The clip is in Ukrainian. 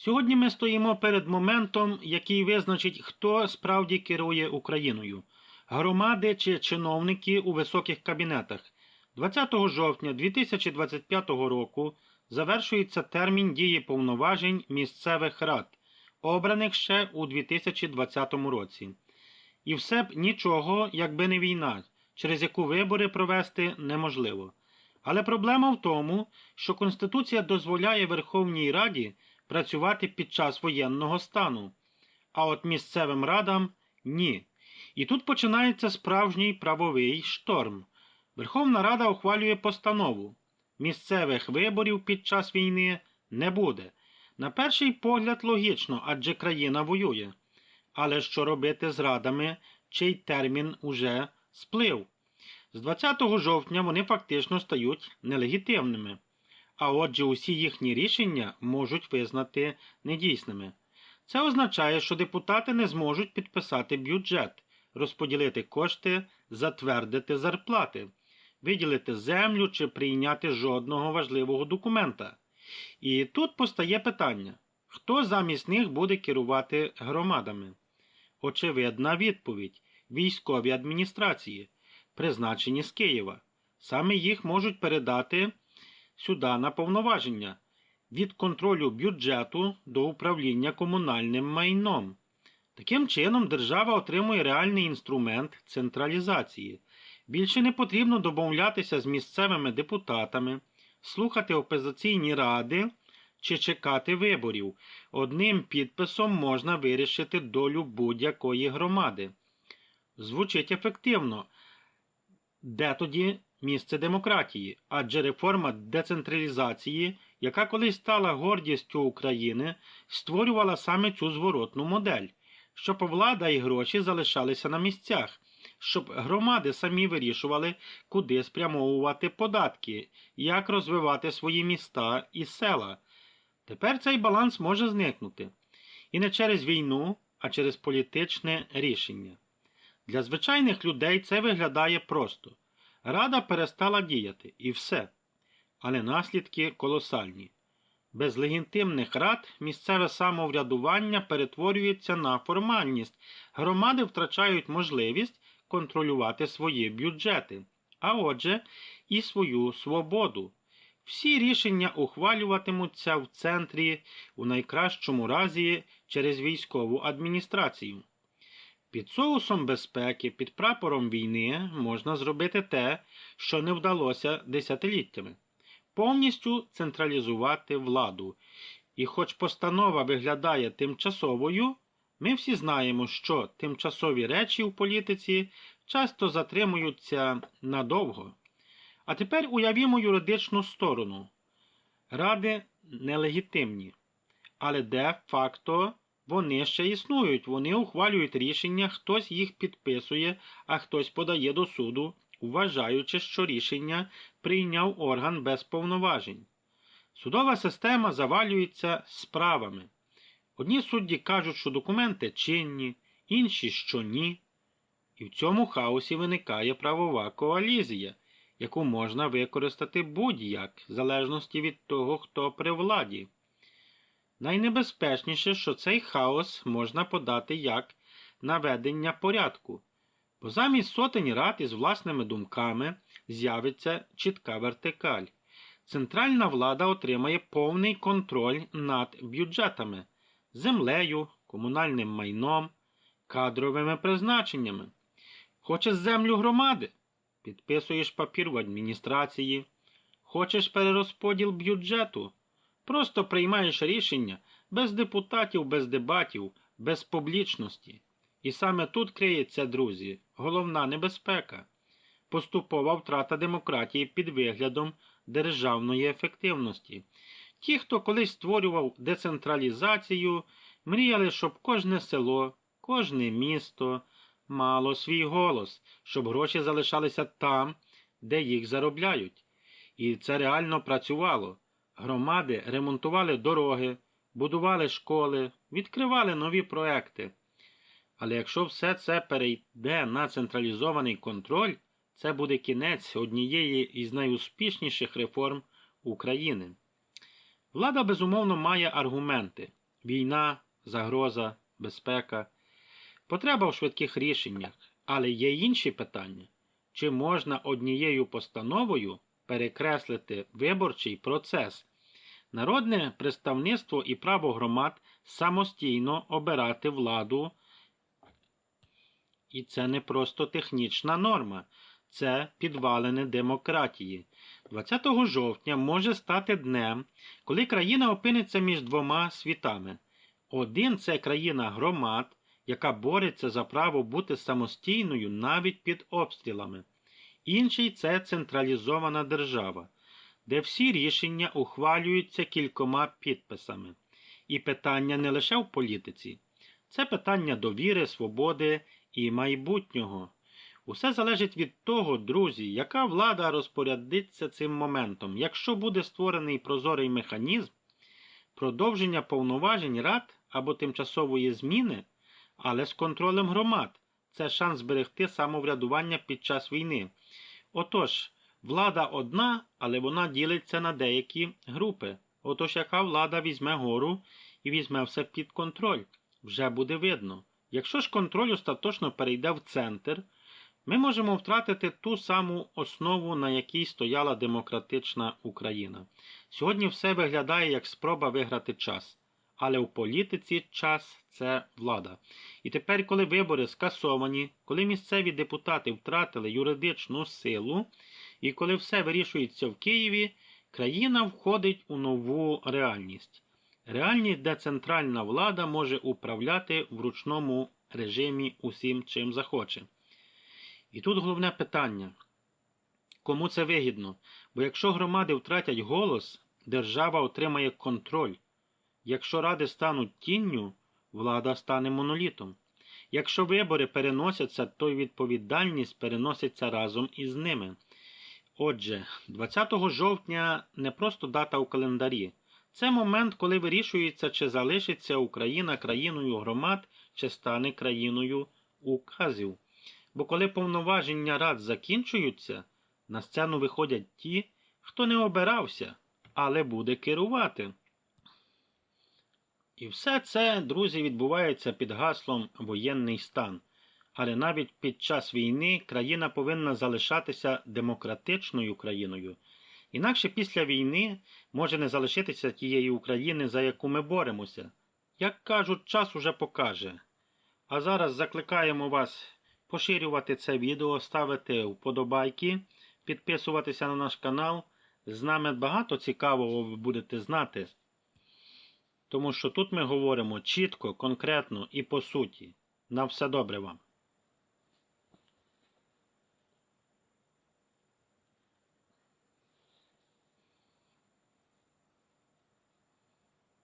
Сьогодні ми стоїмо перед моментом, який визначить, хто справді керує Україною громади чи чиновники у високих кабінетах. 20 жовтня 2025 року завершується термін дії повноважень місцевих рад, обраних ще у 2020 році. І все б нічого, якби не війна, через яку вибори провести неможливо. Але проблема в тому, що Конституція дозволяє Верховній Раді працювати під час воєнного стану, а от місцевим радам ні. І тут починається справжній правовий шторм. Верховна Рада ухвалює постанову. Місцевих виборів під час війни не буде. На перший погляд логічно, адже країна воює. Але що робити з радами, чий термін уже сплив? З 20 жовтня вони фактично стають нелегітимними, а отже усі їхні рішення можуть визнати недійсними. Це означає, що депутати не зможуть підписати бюджет, розподілити кошти, затвердити зарплати, виділити землю чи прийняти жодного важливого документа. І тут постає питання: хто замість них буде керувати громадами? Очевидна відповідь військові адміністрації, призначені з Києва. Саме їх можуть передати сюди на повноваження від контролю бюджету до управління комунальним майном. Таким чином, держава отримує реальний інструмент централізації. Більше не потрібно домовлятися з місцевими депутатами, слухати опозиційні ради чи чекати виборів. Одним підписом можна вирішити долю будь-якої громади. Звучить ефективно. Де тоді місце демократії? Адже реформа децентралізації, яка колись стала гордістю України, створювала саме цю зворотну модель, щоб влада і гроші залишалися на місцях, щоб громади самі вирішували, куди спрямовувати податки, як розвивати свої міста і села. Тепер цей баланс може зникнути. І не через війну, а через політичне рішення. Для звичайних людей це виглядає просто. Рада перестала діяти і все. Але наслідки колосальні. Без легітимних рад місцеве самоврядування перетворюється на формальність. Громади втрачають можливість контролювати свої бюджети, а отже, і свою свободу. Всі рішення ухвалюватимуться в центрі, у найкращому разі через військову адміністрацію. Під соусом безпеки, під прапором війни можна зробити те, що не вдалося десятиліттями повністю централізувати владу. І хоч постанова виглядає тимчасовою, ми всі знаємо, що тимчасові речі в політиці часто затримуються надовго. А тепер уявімо юридичну сторону. Ради нелегітимні, але де-факто вони ще існують, вони ухвалюють рішення, хтось їх підписує, а хтось подає до суду, вважаючи, що рішення прийняв орган без повноважень. Судова система завалюється справами. Одні судді кажуть, що документи чинні, інші, що ні. І в цьому хаосі виникає правова коалізія, яку можна використати будь-як, в залежності від того, хто при владі. Найнебезпечніше, що цей хаос можна подати як наведення порядку, бо замість сотень рад із власними думками з'явиться чітка вертикаль. Центральна влада отримає повний контроль над бюджетами, землею, комунальним майном, кадровими призначеннями. Хочеш землю громади? Підписуєш папір в адміністрації. Хочеш перерозподіл бюджету? Просто приймаєш рішення без депутатів, без дебатів, без публічності. І саме тут криється, друзі, головна небезпека поступова втрата демократії під виглядом державної ефективності. Ті, хто колись створював децентралізацію, мріяли, щоб кожне село, кожне місто мало свій голос, щоб гроші залишалися там, де їх заробляють. І це реально працювало. Громади ремонтували дороги, будували школи, відкривали нові проекти. Але якщо все це перейде на централізований контроль, це буде кінець однієї із найуспішніших реформ України. Влада, безумовно, має аргументи, війна, загроза, безпека, потреба в швидких рішеннях, але є інші питання. Чи можна однією постановою перекреслити виборчий процес? Народне представництво і право громад самостійно обирати владу. І це не просто технічна норма, це підвалини демократії. 20 жовтня може стати днем, коли країна опиниться між двома світами. Один це країна громад, яка бореться за право бути самостійною навіть під обстрілами. Інший це централізована держава, де всі рішення ухвалюються кількома підписами. І питання не лише в політиці, це питання довіри, свободи і майбутнього. Усе залежить від того, друзі, яка влада розпорядиться цим моментом. Якщо буде створений прозорий механізм, продовження повноважень рад або тимчасової зміни, але з контролем громад, це шанс зберегти самоврядування під час війни. Отож, влада одна, але вона ділиться на деякі групи. Отож, яка влада візьме гору і візьме все під контроль, вже буде видно. Якщо ж контроль остаточно перейде в центр, ми можемо втратити ту саму основу, на якій стояла демократична Україна. Сьогодні все виглядає як спроба виграти час, але в політиці час це влада. І тепер, коли вибори скасовані, коли місцеві депутати втратили юридичну силу, і коли все вирішується в Києві, країна входить у нову реальність. Реальність, де центральна влада може управляти в ручному режимі усім, чим захоче. І тут головне питання: кому це вигідно? Бо якщо громади втратять голос, держава отримає контроль. Якщо ради стануть тінню, влада стане монолітом. Якщо вибори переносяться, то й відповідальність переноситься разом із ними. Отже, 20 жовтня не просто дата у календарі. Це момент, коли вирішується, чи залишиться Україна країною громад, чи стане країною указів. Бо коли повноваження рад закінчуються, на сцену виходять ті, хто не обирався, але буде керувати. І все це, друзі, відбувається під гаслом воєнний стан. Але навіть під час війни країна повинна залишатися демократичною країною. Інакше після війни може не залишитися тієї України, за яку ми боремося. Як кажуть, час уже покаже. А зараз закликаємо вас поширювати це відео, ставити вподобайки, підписуватися на наш канал. З нами багато цікавого ви будете знати. Тому що тут ми говоримо чітко, конкретно і по суті. На все добре вам.